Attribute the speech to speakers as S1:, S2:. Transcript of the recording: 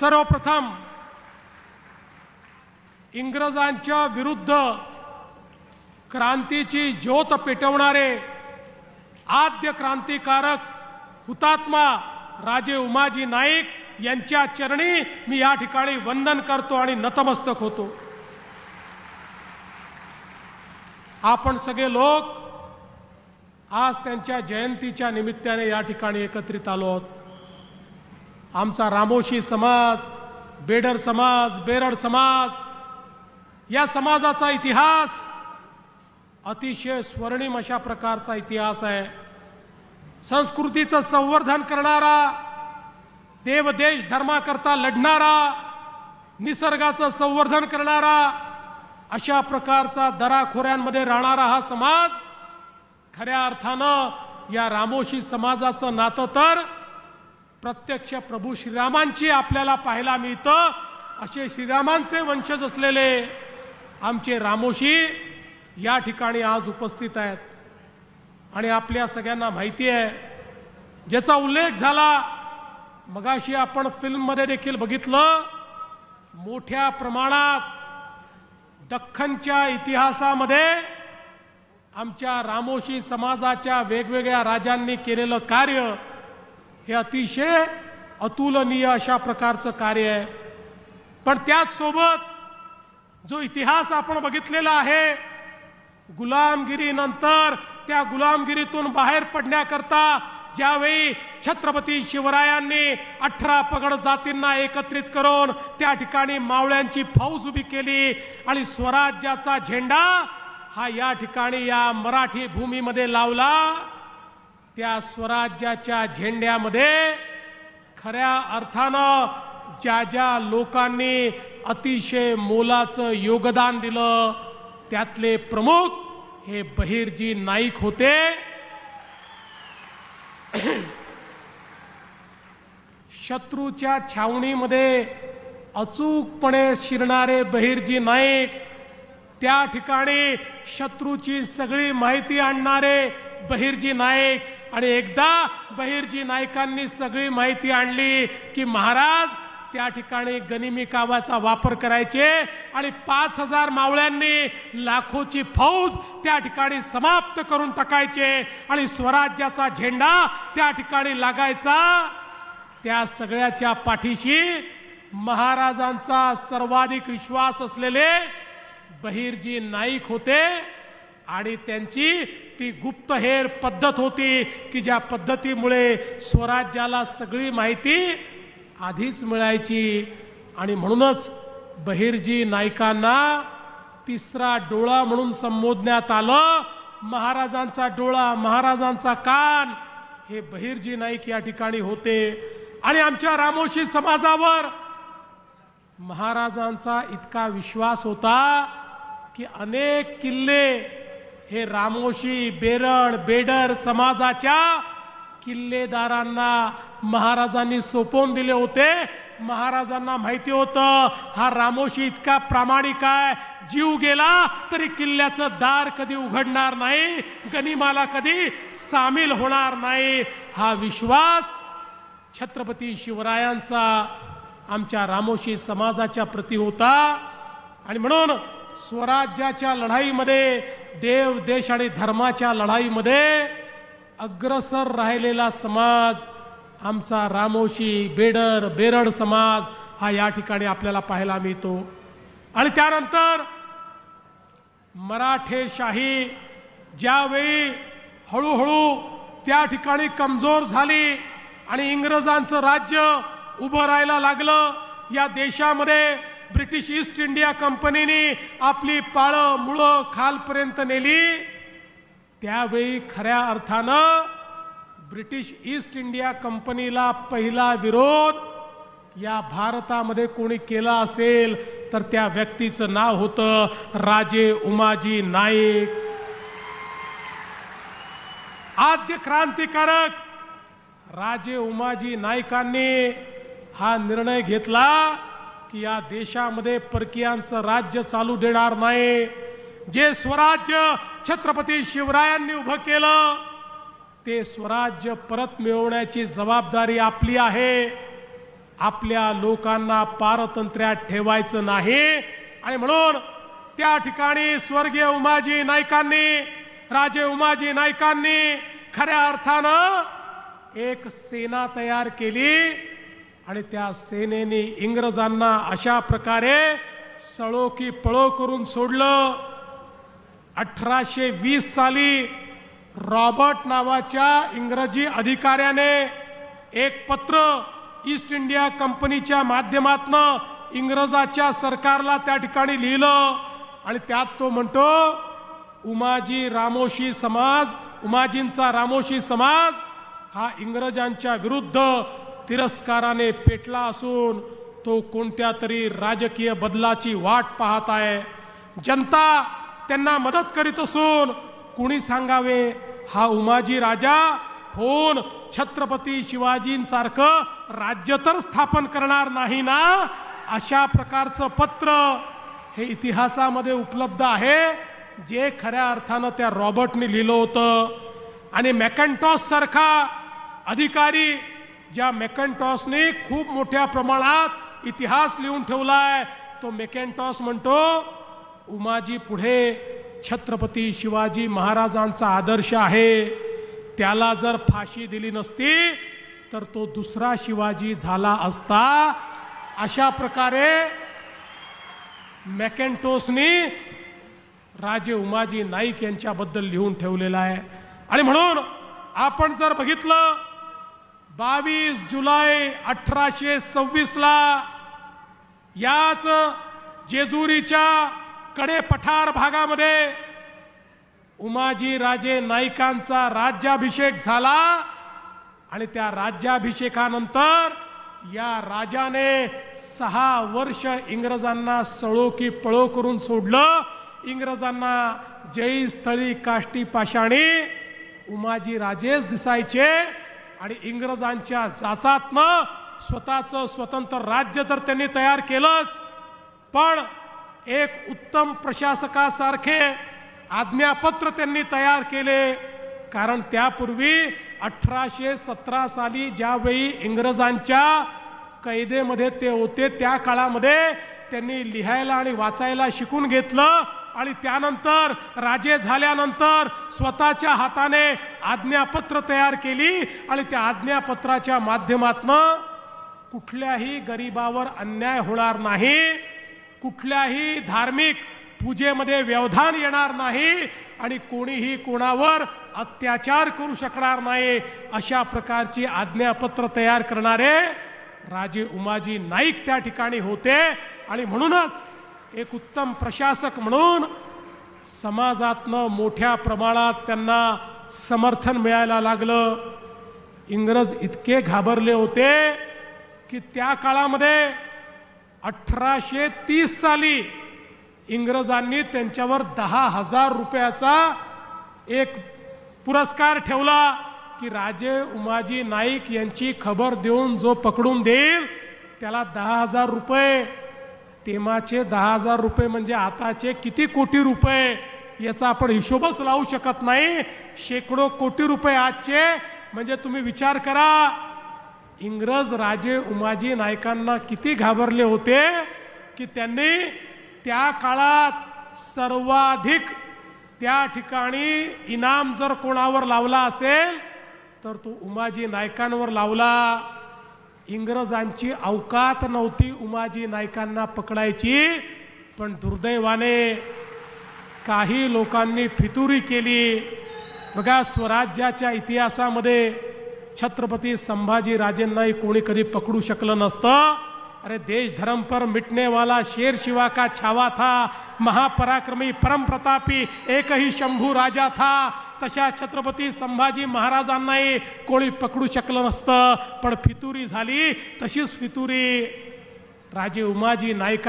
S1: सर्वप्रथम इंग्रजांच्या विरुद्ध क्रांतीची ज्योत पेटवणारे आद्य क्रांतिकारक हुतात्मा राजे उमाजी नाईक यांच्या चरणी मी या ठिकाणी वंदन करतो आणि नतमस्तक होतो. आपण सगळे लोक आज त्यांच्या जयंतीच्या निमित्ताने या ठिकाणी एकत्रित आलो आहोत. आमचा रामोशी समाज बेडर समाज बेरड समाज या समाजाचा इतिहास अतिशय स्वर्णिम अशा प्रकारचा इतिहास आहे. संस्कृतीचं संवर्धन करणारा देवदेश धर्माकरता लढणारा निसर्गाचं संवर्धन करणारा अशा प्रकारचा दराखोऱ्यांमध्ये राहणारा हा समाज खऱ्या अर्थानं या रामोशी समाजाचं नातं तर प्रत्यक्ष प्रभू श्रीरामांची आपल्याला पाहायला मिळतं. असे श्रीरामांचे वंशज असलेले आमचे रामोशी या ठिकाणी आज उपस्थित आहेत. आणि आपल्या सगळ्यांना माहिती आहे ज्याचा उल्लेख झाला मगाशी आपण फिल्ममध्ये देखील बघितलं मोठ्या प्रमाणात दख्खनच्या इतिहासामध्ये आमच्या रामोशी समाजाच्या वेगवेगळ्या राजांनी केलेलं कार्य हे अतिशय अतुलनीय अशा प्रकारचं कार्य आहे. पण त्याचसोबत जो इतिहास आपण बघितलेला आहे गुलामगिरीनंतर त्या गुलामगिरीतून बाहेर पडण्याकरता ज्यावेळी छत्रपती शिवरायांनी अठरा पगड जातींना एकत्रित करून त्या ठिकाणी मावळ्यांची फौज उभी केली आणि स्वराज्याचा झेंडा हा या ठिकाणी या मराठी भूमीमध्ये लावला. त्या स्वराज्याच्या झेंड्यामध्ये खऱ्या अर्थानं ज्या ज्या लोकांनी अतिशय मोलाचं योगदान दिलं त्यातले प्रमुख हे बहिर्जी नाईक होते. शत्रूच्या छावणीमध्ये अचूकपणे शिरणारे बहिर्जी नाईक त्या ठिकाणी शत्रूची सगळी माहिती आणणारे बहिर्जी नाईक आणि एकदा बहिर्जी नाईकांनी सगळी माहिती आणली की महाराज त्या ठिकाणी गनिमी कावाचा वापर करायचे आणि पाच हजार मावळ्यांनी लाखोची फौज त्या ठिकाणी समाप्त करून टाकायचे आणि स्वराज्याचा झेंडा त्या ठिकाणी लागायचा. त्या सगळ्याच्या पाठीशी महाराजांचा सर्वाधिक विश्वास असलेले बहिर्जी नाईक होते आणि त्यांची ती गुप्तहेर पद्धत होती की ज्या पद्धतीमुळे स्वराज्याला सगळी माहिती आधीच मिळायची. आणि म्हणूनच बहिर्जी नाईकांना तिसरा डोळा म्हणून संबोधण्यात आलं. महाराजांचा डोळा महाराजांचा कान हे बहिर्जी नाईक या ठिकाणी होते. आणि आमच्या रामोशी समाजावर महाराजांचा इतका विश्वास होता की अनेक किल्ले हे रामोशी बेरड बेडर समाजाच्या किल्लेदारांना महाराजांनी सोपवून दिले होते. महाराजांना माहिती होतं हा रामोशी इतका प्रामाणिक आहे. जीव गेला तरी किल्ल्याचं दार कधी उघडणार नाही गनिमाला कधी सामील होणार नाही. हा विश्वास छत्रपती शिवरायांचा आमच्या रामोशी समाजाच्या प्रती होता. आणि म्हणून स्वराज्याच्या लढाईमध्ये देव देश आणि धर्माच्या लढाईमध्ये अग्रसर राहिलेला समाज आमचा रामोशी बेडर बेरड समाज हा या ठिकाणी आपल्याला पाहायला मिळतो. आणि त्यानंतर मराठेशाही ज्यावेळी हळूहळू त्या ठिकाणी कमजोर झाली आणि इंग्रजांचं राज्य उभं राहायला लागलं या देशामध्ये ब्रिटिश ईस्ट इंडिया कंपनीने आपली पाळं मुळं खालपर्यंत नेली. त्यावेळी खऱ्या अर्थानं ब्रिटिश ईस्ट इंडिया कंपनीला पहिला विरोध या भारतामध्ये कोणी केला असेल तर त्या व्यक्तीचं नाव होतं राजे उमाजी नाईक. आद्य क्रांतिकारक राजे उमाजी नाईकांनी हा निर्णय घेतला. की या देशामध्ये परकीयांचं राज्य चालू देणार नाही. जे स्वराज्य छत्रपती शिवरायांनी उभं केलं ते स्वराज्य परत मिळवण्याची जबाबदारी आपली आहे. आपल्या लोकांना पारतंत्र्यात ठेवायचं नाही. आणि म्हणून त्या ठिकाणी स्वर्गीय उमाजी नाईकांनी राजे उमाजी नाईकांनी खऱ्या अर्थानं एक सेना तयार केली. आणि त्या सेनेने इंग्रजांना अशा प्रकारे सळो की पळो करून सोडलं. अठराशे वीस साली रॉबर्ट नावाच्या इंग्रजी अधिकाऱ्याने एक पत्र ईस्ट इंडिया कंपनीच्या माध्यमातनं इंग्रजाच्या सरकारला त्या ठिकाणी लिहिलं. आणि त्यात तो म्हणतो उमाजी रामोशी समाज उमाजींचा रामोशी समाज हा इंग्रजांच्या विरुद्ध तिरस्काराने पेटला असून तो कोणत्या तरी राजकीय बदलाची वाट पाहत आहे. जनता त्यांना मदत करीत असून कुणी सांगावे हा उमाजी राजा होऊन छत्रपती शिवाजींसारखं राज्य तर स्थापन करणार नाही ना? अशा प्रकारचं पत्र हे इतिहासामध्ये उपलब्ध आहे. जे खऱ्या अर्थानं त्या रॉबर्टने लिहिलं होतं. आणि मॅकॅन्टॉस सारखा अधिकारी ज्या मेकॅन्टॉसने खूप मोठ्या प्रमाणात इतिहास लिहून ठेवलाय तो मेकॅन्टॉस म्हणतो उमाजी पुढे छत्रपती शिवाजी महाराजांचा आदर्श आहे. त्याला जर फाशी दिली नसती तर तो दुसरा शिवाजी झाला असता. अशा प्रकारे मॅकेंटोसनी राजे उमाजी नाईक यांच्याबद्दल लिहून ठेवलेला आहे. आणि म्हणून आपण जर बघितलं बावीस जुलै अठराशे सव्वीसला याच जेजुरीच्या कडे पठार भागामध्ये उमाजी राजे नाईकांचा राज्याभिषेक झाला आणि त्या राज्याभिषेकानंतर या राजाने सहा वर्ष इंग्रजांना सळो की पळो करून सोडलं. इंग्रजांना जळी स्थळी काष्टी पाषाणी उमाजी राजेच दिसायचे. आणि इंग्रजांच्या जाचातनं स्वतःचं स्वतंत्र राज्य तर त्यांनी तयार केलंच पण एक उत्तम प्रशासकासारखे आज्ञापत्र त्यांनी तयार केले. कारण त्यापूर्वी अठराशे सतरा साली ज्यावेळी इंग्रजांच्या कैदेमध्ये ते होते त्या काळामध्ये त्यांनी लिहायला आणि वाचायला शिकून घेतलं. आणि त्यानंतर राजे झाल्यानंतर स्वतःच्या हाताने आज्ञापत्र तयार केली आणि त्या आज्ञापत्राच्या माध्यमातनं कुठल्याही गरिबावर अन्याय होणार नाही कुठल्याही धार्मिक पूजेमध्ये व्यवधान येणार नाही आणि कोणीही कोणावर अत्याचार करू शकणार नाही अशा प्रकारची आज्ञापत्र तयार करणारे राजे उमाजी नाईक त्या ठिकाणी होते. आणि म्हणूनच एक उत्तम प्रशासक म्हणून समाजातनं मोठ्या प्रमाणात त्यांना समर्थन मिळायला लागलं. इंग्रज इतके घाबरले होते की त्या काळामध्ये अठराशे तीस साली इंग्रजांनी त्यांच्यावर दहा हजार रुपयाचा एक पुरस्कार ठेवला की राजे उमाजी नाईक यांची खबर देऊन जो पकडून देईल त्याला दहा हजार रुपये तेमाचे दहा हजार रुपये म्हणजे आताचे किती कोटी रुपये? याचा आपण हिशोबच लावू शकत नाही. शेकडो कोटी रुपये आजचे. म्हणजे तुम्ही विचार करा इंग्रज राजे उमाजी नायकांना किती घाबरले होते की त्यांनी त्या काळात सर्वाधिक त्या ठिकाणी इनाम जर कोणावर लावला असेल तर तो उमाजी नायकांवर लावला. इंग्रजांची अवकात नव्हती उमाजी नायकांना पकडायची पण दुर्दैवाने काही लोकांनी फितुरी केली. बघा स्वराज्याच्या इतिहासामध्ये छत्रपती संभाजी राजेंनाही कोणी कधी पकडू शकलं नसतं. अरे देश धर्म पर मिटने वाला शेर शिवा का छावा था? महापराक्रमी परम प्रतापी एकही शंभू राजा था. तशा छत्रपती संभाजी महाराजांनाही कोणी पकडू शकलं नसतं पण फितुरी झाली. तशीच फितुरी राजे उमाजी नायकां